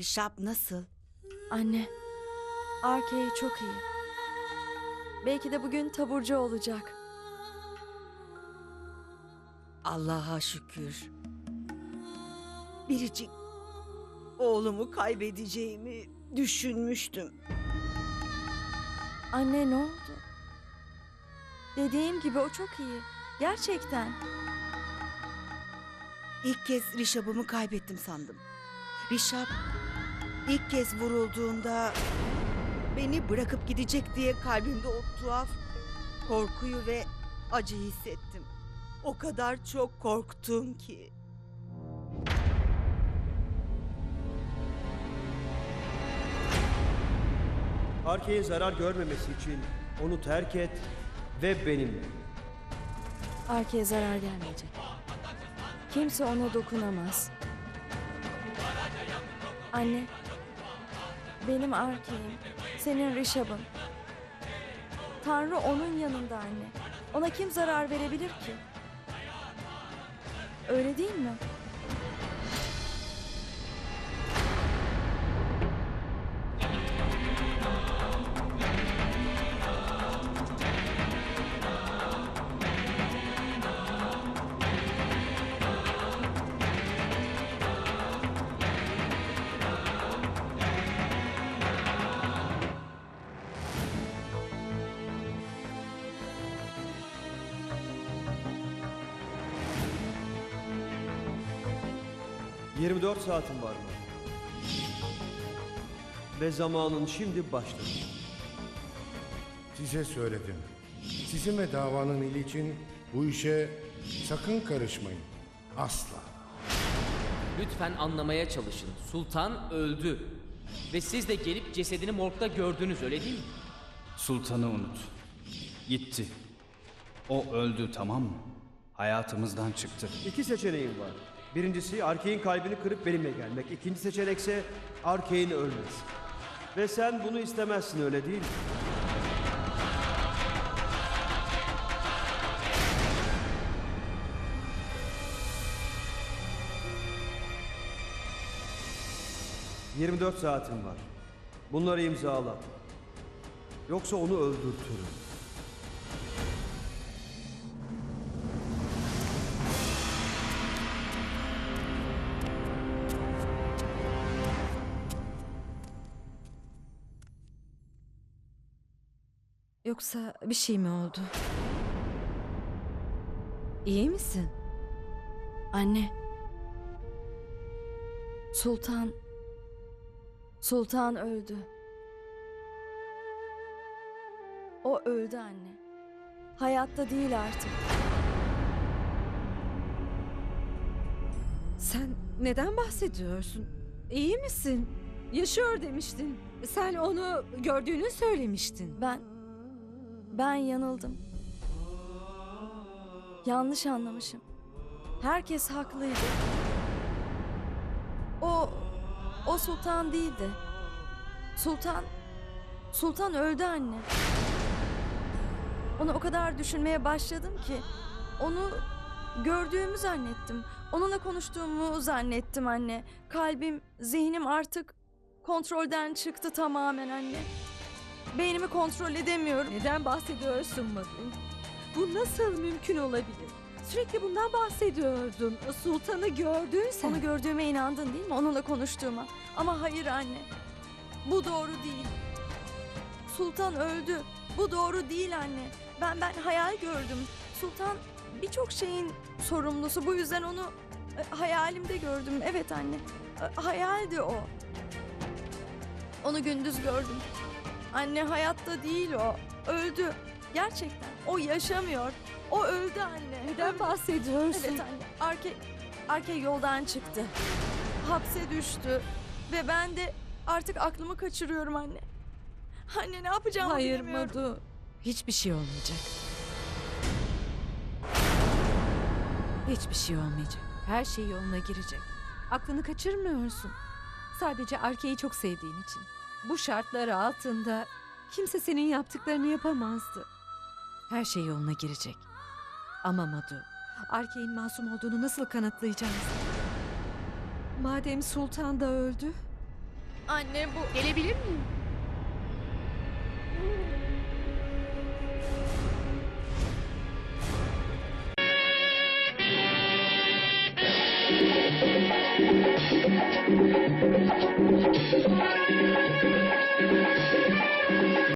Rişap nasıl? Anne, Arkey çok iyi. Belki de bugün taburcu olacak. Allah'a şükür. Biricik oğlumu kaybedeceğimi düşünmüştüm. Anne ne oldu? Dediğim gibi o çok iyi. Gerçekten. İlk kez Rişap'ımı kaybettim sandım. Rişap ilk kez vurulduğunda beni bırakıp gidecek diye kalbimde o tuhaf korkuyu ve acı hissettim. O kadar çok korktum ki. Arkey'in zarar görmemesi için onu terk et ve benimle. Arkey'e zarar gelmeyecek. Kimse ona dokunamaz. Anne, benim Arkey'im, senin Rişab'ın. Tanrı onun yanında anne. Ona kim zarar verebilir ki? Öyle değil mi? 24 saatin var mı? Ve zamanın şimdi başladı. Size söyledim. Sizin ve davanın ili için bu işe sakın karışmayın. Asla. Lütfen anlamaya çalışın. Sultan öldü. Ve siz de gelip cesedini morgda gördünüz öyle değil mi? Sultanı unut. Gitti. O öldü tamam mı? Hayatımızdan çıktı. İki seçeneğim var. Birincisi Arkey'in kalbini kırıp benimle gelmek. İkinci seçenekse Arkey'in ölmesi. Ve sen bunu istemezsin öyle değil mi? ...24 saatin var. Bunları imzala. Yoksa onu öldürtürüm. Yoksa bir şey mi oldu? İyi misin? Anne. Sultan. Sultan öldü. O öldü anne. Hayatta değil artık. Sen neden bahsediyorsun? İyi misin? Yaşıyor demiştin. Sen onu gördüğünü söylemiştin. Ben ben yanıldım. Yanlış anlamışım. Herkes haklıydı. O o sultan değildi. Sultan Sultan öldü anne. Onu o kadar düşünmeye başladım ki onu gördüğümü zannettim. Onunla konuştuğumu zannettim anne. Kalbim, zihnim artık kontrolden çıktı tamamen anne. Beynimi kontrol edemiyorum. Neden bahsediyorsun Madu? Bu nasıl mümkün olabilir? Sürekli bundan bahsediyordun. Sultanı gördün sen. Onu gördüğüme inandın değil mi? Onunla konuştuğuma. Ama hayır anne. Bu doğru değil. Sultan öldü. Bu doğru değil anne. Ben ben hayal gördüm. Sultan birçok şeyin sorumlusu. Bu yüzden onu e, hayalimde gördüm. Evet anne. E, hayaldi o. Onu gündüz gördüm. Anne hayatta değil o. Öldü. Gerçekten. O yaşamıyor. O öldü anne. Neden bahsediyorsun? Evet anne. Arke, Arke yoldan çıktı. Hapse düştü. Ve ben de artık aklımı kaçırıyorum anne. Anne ne yapacağımı Hayır bilmiyorum. Madu. Hiçbir şey olmayacak. Hiçbir şey olmayacak. Her şey yoluna girecek. Aklını kaçırmıyorsun. Sadece Arke'yi çok sevdiğin için. Bu şartlar altında kimse senin yaptıklarını yapamazdı. Her şey yoluna girecek. Ama Madu, Arke'nin masum olduğunu nasıl kanıtlayacağız? Madem Sultan da öldü, Anne bu Gelebilir miyim? ハハハハ!